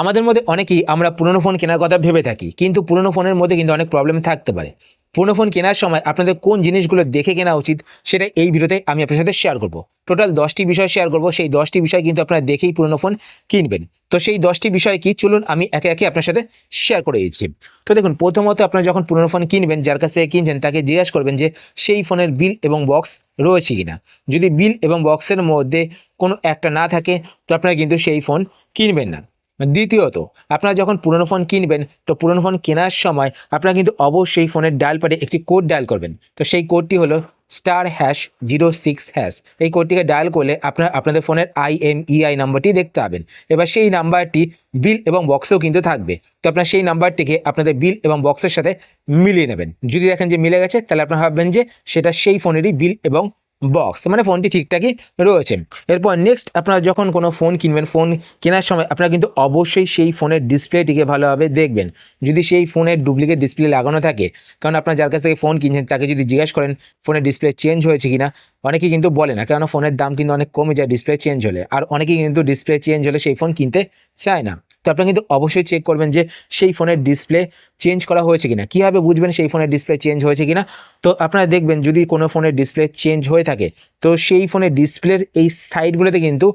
আমাদের মধ্যে অনেকেই আমরা পুরনো ফোন কেনার কথা ভেবে থাকি, কিন্তু পুরনো ফোনের মধ্যে কিন্তু অনেক প্রবলেম থাকতে পারে। পুরনো ফোন কেনার সময় আপনাদের কোন জিনিসগুলো দেখে কেনা উচিত, সেটা এই ভিডিওতে আমি আপনার সাথে শেয়ার করব। টোটাল দশটি বিষয় শেয়ার করব, সেই দশটি বিষয় কিন্তু আপনারা দেখেই পুরনো ফোন কিনবেন। তো সেই দশটি বিষয় কি? চলুন আমি একে একে আপনার সাথে শেয়ার করে দিচ্ছি। তো দেখুন, প্রথমত আপনারা যখন পুরনো ফোন কিনবেন, যার কাছ থেকে কিনছেন, তাকে জিজ্ঞাসা করবেন যে, সেই ফোনের বিল এবং বক্স রয়েছে কিনা? যদি বিল এবং বক্সের মধ্যে কোনো একটা না থাকে, তো আপনারা কিন্তু সেই ফোন কিনবেন না। দ্বিতীয়ত, আপনারা যখন পুরনো ফোন কিনবেন, তো পুরনো ফোন কেনার সময় আপনারা কিন্তু অবশ্যই ফোনের ডায়াল প্যাডে একটি কোড ডায়াল করবেন। তো সেই কোডটি হলো star hash zero six hash এই কোডটিকে ডায়াল করলে আপনার আপনাদের ফোনের আইএমইআই নাম্বারটি দেখতে পাবেন। এবার সেই নাম্বারটি বিল এবং বক্সেও কিন্তু থাকবে। তো আপনার সেই নাম্বারটিকে আপনাদের বিল এবং বক্সের সাথে মিলিয়ে নেবেন। যদি দেখেন যে মিলে গেছে, তাহলে আপনারা ভাববেন যে সেটা সেই ফোনেরই বিল এবং বক্স মানে ফোনটি ঠিকঠাকই রয়েছে। এরপর নেক্সট আপনারা যখন কোনো ফোন কিনবেন ফোন কেনার সময় আপনারা কিন্তু অবশ্যই সেই ফোনের ডিসপ্লেটিকে ভালোভাবে দেখবেন। যদি সেই ফোনের ডুপ্লিকেট ডিসপ্লে লাগানো থাকে, কারণ আপনার যার কাছ থেকে ফোন কিনছেন, তাকে যদি জিজ্ঞেস করেন ফোনের ডিসপ্লে চেঞ্জ হয়েছে কিনা? অনেকেই কিন্তু বলে না কেন ফোনের দাম কিন্তু অনেক কমে যায় ডিসপ্লে চেঞ্জ হলে। আর অনেকেই কিন্তু ডিসপ্লে চেঞ্জ হলে সেই ফোন কিনতে চায় না। তো আপনারা কিন্তু অবশ্যই চেক করবেন যে সেই ফোনের ডিসপ্লে চেঞ্জ করা হয়েছে কিনা? কীভাবে বুঝবেন সেই ফোনের ডিসপ্লে চেঞ্জ হয়েছে কিনা? তো আপনারা দেখবেন, যদি কোনো ফোনের ডিসপ্লে চেঞ্জ হয়ে থাকে, তো সেই ফোনের ডিসপ্লের এই সাইডগুলোতে কিন্তু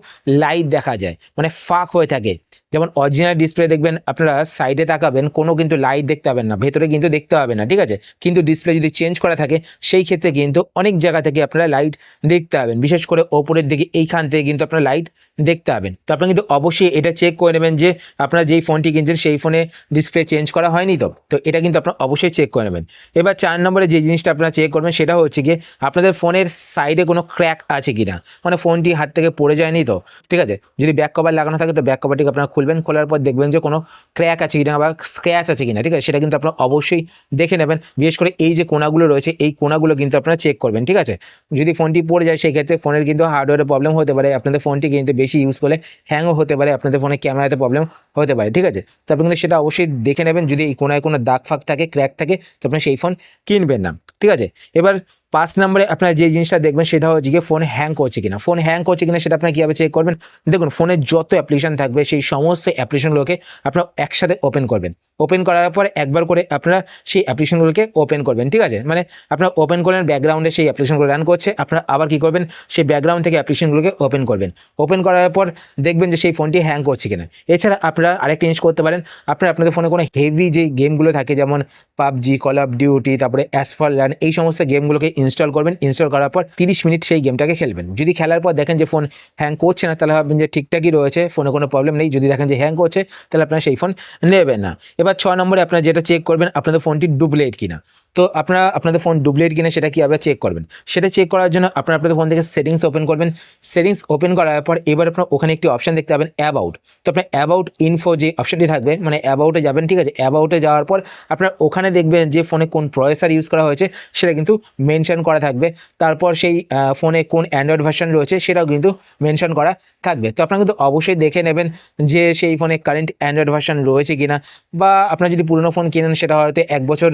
লাইট দেখা যায় মানে ফাঁক হয়ে থাকে। যেমন অরিজিনাল ডিসপ্লে দেখবেন, আপনারা সাইডে তাকাবেন, কোনো কিন্তু লাইট দেখতে পাবেন না, ভেতরে কিন্তু দেখতে পাবেন না, ঠিক আছে? কিন্তু ডিসপ্লে যদি চেঞ্জ করা থাকে, সেই ক্ষেত্রে কিন্তু অনেক জায়গা থেকে আপনারা লাইট দেখতে পাবেন। বিশেষ করে ওপরের দিকে, এইখান থেকে কিন্তু আপনারা লাইট দেখতে পাবেন। তো আপনারা কিন্তু অবশ্যই এটা চেক করে নেবেন যে আপনারা যেই ফোনটি কিনছেন, সেই ফোনে ডিসপ্লে চেঞ্জ করা হয়নি তো? তো এটা কিন্তু আপনারা অবশ্যই চেক করে নেবেন। এবার চার নম্বরে যে জিনিসটা আপনারা চেক করবেন সেটা হচ্ছে গিয়ে আপনাদের ফোনের সাইডে কোনো ক্র্যাক আছে কি না মানে ফোনটি হাত থেকে পড়ে যায়নি তো? ঠিক আছে? যদি ব্যাক কভার লাগানো থাকে তো ব্যাক কভারটিকে আপনারা খুলবেন, খোলার পর দেখবেন যে কোনো ক্র্যাক আছে কিনা বা স্ক্র্যাচ আছে কিনা, ঠিক আছে? সেটা কিন্তু আপনারা অবশ্যই দেখে নেবেন। বিশেষ করে এই যে কোনাগুলো রয়েছে, এই কোনাগুলো কিন্তু আপনারা চেক করবেন, ঠিক আছে? যদি ফোনটি পড়ে যায় সেই ক্ষেত্রে ফোনের কিন্তু হার্ডওয়্যারে প্রবলেম হতে পারে, আপনাদের ফোনটি কিন্তু বেশি ইউজ করলে হ্যাংও হতে পারে, আপনাদের ফোনের ক্যামেরাতে প্রবলেম হতে পারে, ঠিক আছে? তো আপনি কিন্তু সেটা অবশ্যই দেখে নেবেন। যদি এই কোনায় কোনো দাগ ফাগ থাকে ক্র্যাক থাকে, তো আপনি সেই ফোন কিনবেন না। ঠিক আছে? এবার পাঁচ নম্বরে আপনারা যে জিনিসটা দেখবেন সেটা হচ্ছে গিয়ে ফোন হ্যাং করছে কিনা। ফোন হ্যাং করছে কিনা সেটা আপনারা কীভাবে চেক করবেন? দেখুন ফোনের যত অ্যাপ্লিকেশন থাকবে, সেই সমস্ত অ্যাপ্লিকেশানগুলোকে আপনারা একসাথে ওপেন করবেন। ওপেন করার পর একবার করে আপনারা সেই অ্যাপ্লিকেশনগুলোকে ওপেন করবেন, ঠিক আছে? মানে আপনারা ওপেন করলেন ব্যাকগ্রাউন্ডে সেই অ্যাপ্লিকেশনগুলো রান করছে, আপনারা আবার কী করবেন? সেই ব্যাকগ্রাউন্ড থেকে অ্যাপ্লিকেশনগুলোকে ওপেন করবেন। ওপেন করার পর দেখবেন যে সেই ফোনটি হ্যাং করছে কিনা। এছাড়া আপনারা আরেকটা জিনিস করতে পারেন, আপনারা আপনাদের ফোনে কোনো হেভি যে গেমগুলো থাকে, যেমন পাবজি কল অফ ডিউটি তারপরে অ্যাসফল রান এই সমস্ত গেমগুলোকে ইনস্টল করবেন ইনস্টল করার পর তিরিশ মিনিট সেই গেমটাকে খেলবেন। যদি খেলার পর দেখেন যে ফোন হ্যাং করছে না, তাহলে ভাববেন যে ঠিকঠাকই রয়েছে ফোনে কোনো প্রবলেম নেই। যদি দেখেন যে হ্যাং করছে, তাহলে আপনারা সেই ফোন নেবেন না। এবার ছ নম্বরে আপনারা যেটা চেক করবেন, আপনাদের ফোনটি ডুপ্লিকেট কিনা। তো আপনারা আপনাদের ফোন ডুপ্লিকেট কিনা সেটা কীভাবে চেক করবেন? সেটা চেক করার জন্য আপনারা আপনাদের ফোন থেকে সেটিংস ওপেন করবেন। সেটিংস ওপেন করার পর এবার আপনার ওখানে একটি অপশান দেখতে পাবেন অ্যাবাউট তো আপনার অ্যাবাউট ইনফো যে অপশানটি থাকবে মানে অ্যাবাউটে যাবেন, ঠিক আছে? অ্যাবাউটে যাওয়ার পর আপনার ওখানে দেখবেন যে ফোনে কোন প্রসেসর ইউজ করা হয়েছে, সেটা কিন্তু মেনশন করা থাকবে। তারপর সেই ফোনে কোন অ্যান্ড্রয়েড ভার্সন রয়েছে, সেটাও কিন্তু মেনশন করা থাকবে। তো আপনারা কিন্তু অবশ্যই দেখে নেবেন যে সেই ফোনে কারেন্ট অ্যান্ড্রয়েড ভার্সন রয়েছে কিনা, বা আপনার যদি পুরনো ফোন কিনেন, সেটা হয়তো এক বছর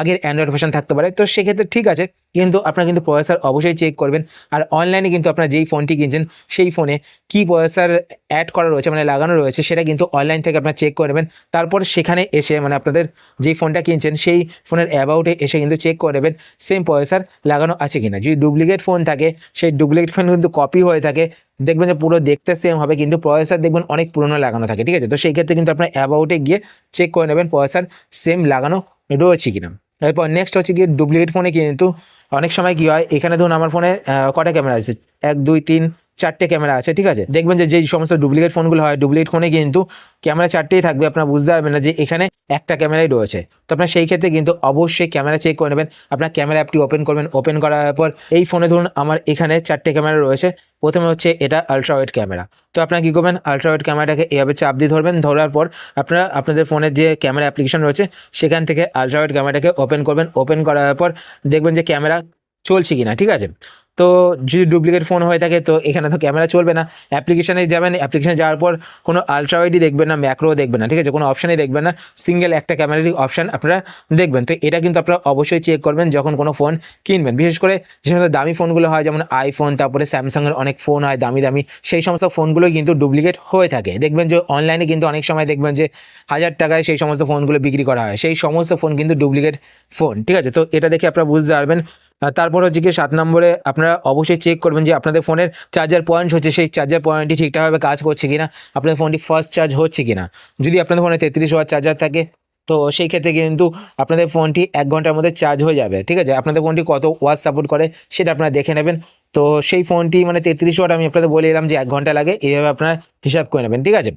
আগের ভার্সন থাকতে পারে, তো সেক্ষেত্রে ঠিক আছে, কিন্তু আপনারা কিন্তু প্রসেসর অবশ্যই চেক করবেন। আর অনলাইনে কিন্তু আপনারা যেই ফোনটি কিনছেন, সেই ফোনে কী প্রসেসর অ্যাড করা রয়েছে মানে লাগানো রয়েছে, সেটা কিন্তু অনলাইন থেকে আপনারা চেক করে নেবেন। তারপর সেখানে এসে মানে আপনাদের যেই ফোনটা কিনছেন, সেই ফোনের অ্যাবাউটে এসে কিন্তু চেক করে নেবেন সেম প্রসেসর লাগানো আছে কিনা। যদি ডুপ্লিকেট ফোন থাকে, সেই ডুপ্লিকেট ফোন কিন্তু কপি হয়ে থাকে, দেখবেন যে পুরো দেখতে সেম হবে, কিন্তু প্রসেসর দেখবেন অনেক পুরনো লাগানো থাকে, ঠিক আছে? তো সেই ক্ষেত্রে কিন্তু আপনার অ্যাবাউটে গিয়ে চেক করে নেবেন প্রসেসর সেম লাগানো রয়েছে কিনা। এরপর নেক্সট হচ্ছে গিয়ে ডুপ্লিকেট ফোনে কিন্তু অনেক সময় কি হয়, এখানে ধরুন আমার ফোনে কটা ক্যামেরা আছে? এক, দুই, তিন চারটে ক্যামেরা আছে, ঠিক আছে? দেখবেন যে যেই সমস্ত ডুপ্লিকেট ফোনগুলো হয় ডুপ্লিকেট ফোনে কিন্তু ক্যামেরা চারটেই থাকবে, আপনারা বুঝতে পারবেন না যে এখানে একটা ক্যামেরাই রয়েছে। তো আপনার সেই ক্ষেত্রে কিন্তু অবশ্যই ক্যামেরা চেক করে নেবেন, আপনার ক্যামেরা অ্যাপটি ওপেন করবেন। ওপেন করার পর এই ফোনে ধরুন আমার এখানে চারটে ক্যামেরা রয়েছে, প্রথমে হচ্ছে এটা আলট্রাওয়েড ক্যামেরা। তো আপনারা কী করবেন আলট্রাওয়েড ক্যামেরাটাকে এভাবে চাপ দিয়ে ধরবেন, ধরার পর আপনারা আপনাদের ফোনের যে ক্যামেরা অ্যাপ্লিকেশন রয়েছে, সেখান থেকে আলট্রাওয়েড ক্যামেরাটাকে ওপেন করবেন। ওপেন করার পর দেখবেন যে ক্যামেরা চলছে কিনা, ঠিক আছে? তো যদি ডুপ্লিকেট ফোন হয়ে থাকে, তো এখানে তো ক্যামেরা চলবে না। অ্যাপ্লিকেশানে যাবেন অ্যাপ্লিকেশানে যাওয়ার পর কোনো আলট্রাওয়াইডই দেখবেন না ম্যাক্রো দেখবেন না, ঠিক আছে? কোনো অপশানই দেখবেন না। সিঙ্গেল একটা ক্যামেরারই অপশান আপনারা দেখবেন। তো এটা কিন্তু আপনারা অবশ্যই চেক করবেন যখন কোনো ফোন কিনবেন। বিশেষ করে যে সমস্ত দামি ফোনগুলো হয়, যেমন আইফোন তারপরে স্যামসাংয়ের অনেক ফোন হয়, দামি দামি, সেই সমস্ত ফোনগুলো কিন্তু ডুপ্লিকেট হয়ে থাকে। দেখবেন যে অনলাইনে কিন্তু অনেক সময় দেখবেন যে হাজার টাকায় সেই সমস্ত ফোনগুলো বিক্রি করা হয়। সেই সমস্ত ফোন কিন্তু ডুপ্লিকেট ফোন ঠিক আছে? তো এটা দেখে আপনারা বুঝতে পারবেন তারপর হচ্ছে কি সাত নম্বরে আপনারা অবশ্যই চেক করবেন যে আপনাদের ফোনের চার্জার পয়েন্ট হচ্ছে, সেই চার্জার পয়েন্টটি ঠিকঠাকভাবে কাজ করছে কিনা, আপনাদের ফোনটি ফার্স্ট চার্জ হচ্ছে কিনা। যদি আপনাদের ফোনে তেত্রিশ ওয়ার চার্জার থাকে, তো সেই ক্ষেত্রে কিন্তু আপনাদের ফোনটি এক ঘণ্টার মধ্যে চার্জ হয়ে যাবে, ঠিক আছে? আপনাদের ফোনটি কত ওয়াট সাপোর্ট করে সেটা আপনারা দেখে নেবেন। তো সেই ফোনটি মানে তেত্রিশ ওয়াট আমি আপনাদের বলে এলাম যে এক ঘণ্টা লাগে, এইভাবে আপনারা হিসাব করে নেবেন, ঠিক আছে?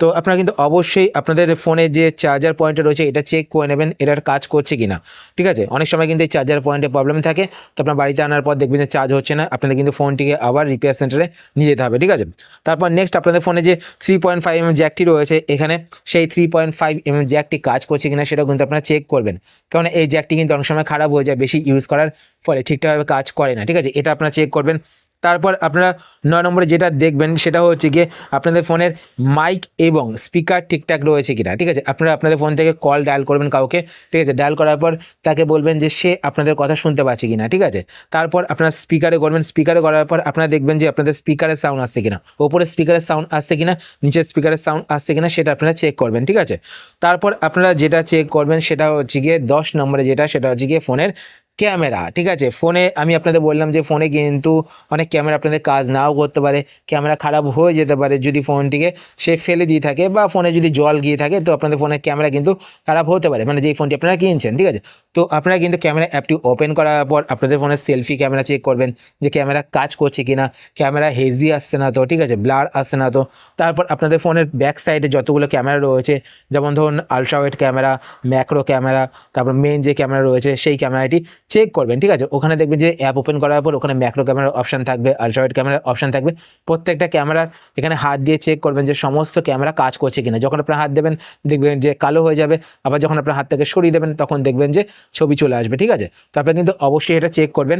তো আপনারা কিন্তু অবশ্যই আপনাদের ফোনে যে চার্জার পয়েন্টটা রয়েছে, এটা চেক করে নেবেন, এটার কাজ করছে কিনা। ঠিক আছে? অনেক সময় কিন্তু এই চার্জার পয়েন্টে প্রবলেম থাকে, তো আপনার বাড়িতে আনার পর দেখবেন যে চার্জ হচ্ছে না, আপনাদের কিন্তু ফোনটিকে আবার রিপেয়ার সেন্টারে নিয়ে যেতে হবে, ঠিক আছে? তারপর নেক্সট আপনাদের ফোনে যে থ্রি পয়েন্ট ফাইভ এম জ্যাকটি রয়েছে, এখানে সেই থ্রি পয়েন্ট ফাইভ এম জ্যাকটি কাজ করছে কিনা সেটাও কিন্তু আপনারা চেক করবেন। কারণ এই জ্যাকটি কিন্তু অনেক সময় খারাপ হয়ে যায়, বেশি ইউজ করার ফলে ঠিকঠাকভাবে কাজ করে না, ঠিক আছে? এটা আপনারা চেক করবেন। তারপর আপনারা নয় নম্বরে যেটা দেখবেন সেটা হচ্ছে গিয়ে আপনাদের ফোনের মাইক এবং স্পিকার ঠিকঠাক রয়েছে কিনা, ঠিক আছে? আপনারা আপনাদের ফোন থেকে কল ডায়াল করবেন কাউকে, ঠিক আছে? ডায়াল করার পর তাকে বলবেন যে সে আপনাদের কথা শুনতে পাচ্ছে কিনা, ঠিক আছে? তারপর আপনার স্পিকারে করবেন স্পিকারে করার পর আপনারা দেখবেন যে আপনাদের স্পিকারের সাউন্ড আসছে কিনা, ওপরে স্পিকারের সাউন্ড আসছে কিনা নিচের স্পিকারের সাউন্ড আসছে কিনা সেটা আপনারা চেক করবেন, ঠিক আছে? তারপর আপনারা যেটা চেক করবেন সেটা হচ্ছে গিয়ে দশ নম্বরে যেটা সেটা হচ্ছে গিয়ে ফোনের ক্যামেরা, ঠিক আছে? ফোনে আমি আপনাদের বললাম যে ফোনে কিন্তু অনেক ক্যামেরা আপনাদের কাজ নাও করতে পারে, ক্যামেরা খারাপ হয়ে যেতে পারে যদি ফোনটিকে সে ফেলে দিয়ে থাকে বা ফোনে যদি জল গিয়ে থাকে তো আপনাদের ফোনের ক্যামেরা কিন্তু খারাপ হতে পারে। মানে যেই ফোনটি আপনারা কিনছেন, ঠিক আছে? তো আপনারা কিন্তু ক্যামেরা অ্যাপটি ওপেন করার পর আপনাদের ফোনের সেলফি ক্যামেরা চেক করবেন যে ক্যামেরা কাজ করছে কি না ক্যামেরা হেজি আসছে না তো, ঠিক আছে? ব্লার আসছে না তো। তারপর আপনাদের ফোনের ব্যাক সাইডে যতগুলো ক্যামেরা রয়েছে, যেমন ধরুন আলট্রাওয়েট ক্যামেরা ম্যাক্রো ক্যামেরা, তারপর মেন যে ক্যামেরা রয়েছে সেই ক্যামেরাটি চেক করবেন, ঠিক আছে? ওখানে দেখবেন যে অ্যাপ ওপেন করার পর ওখানে ম্যাক্রো ক্যামেরার অপশান থাকবে আলট্রাওয়েড ক্যামেরার অপশান থাকবে। প্রত্যেকটা ক্যামেরার এখানে হাত দিয়ে চেক করবেন যে সমস্ত ক্যামেরা কাজ করছে কিনা। যখন আপনার হাত দেবেন, দেখবেন যে কালো হয়ে যাবে, আবার যখন আপনার হাত থেকে সরিয়ে দেবেন, তখন দেখবেন যে ছবি চলে আসবে, ঠিক আছে? তো আপনারা কিন্তু অবশ্যই এটা চেক করবেন।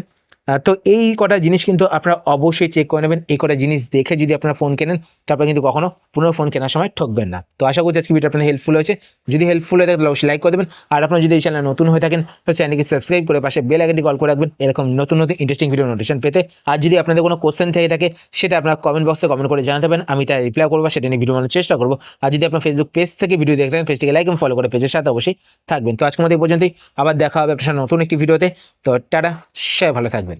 তো এই কটা জিনিস কিন্তু আপনারা অবশ্যই চেক করে নেবেন। এই কটা জিনিস দেখে যদি আপনারা ফোন কেনেন, তারপরে কিন্তু কখনো পুনর ফোন কেনার সময় ঠকবেন না। তো আশা করছি আজকে ভিডিও আপনার হেল্পফুল হয়েছে। যদি হেল্পফুল হয়ে থাকে, তাহলে অবশ্যই লাইক করে দেবেন। আর আপনারা যদি এই চ্যানেল নতুন হয়ে থাকেন, তো চ্যানেলকে সাবস্ক্রাইব করে পাশে বেল আইকনটি কল করে রাখবেন। এরকম নতুন নতুন ইন্টারেস্টিং ভিডিও নোটিফিকেশন পেতে। আর যদি আপনাদের কোনো কোশ্চেন থেকে থাকে, সেটা আপনারা কমেন্ট বক্সে কমেন্ট করে জানাতে পারেন। আমি তাই রিপ্লাই করব সেটা নিয়ে ভিডিও বানানোর চেষ্টা করব। আর যদি আপনার ফেসবুক পেজ থেকে ভিডিও দেখতে দেখতেন পেজটিকে লাইক এবং ফলো করে পেজের সাথে অবশ্যই থাকবেন। তো আজকের মধ্যে পর্যন্তই। আবার দেখা হবে আপনার নতুন একটি ভিডিওতে তো টাটা, সবাই ভালো থাকবেন।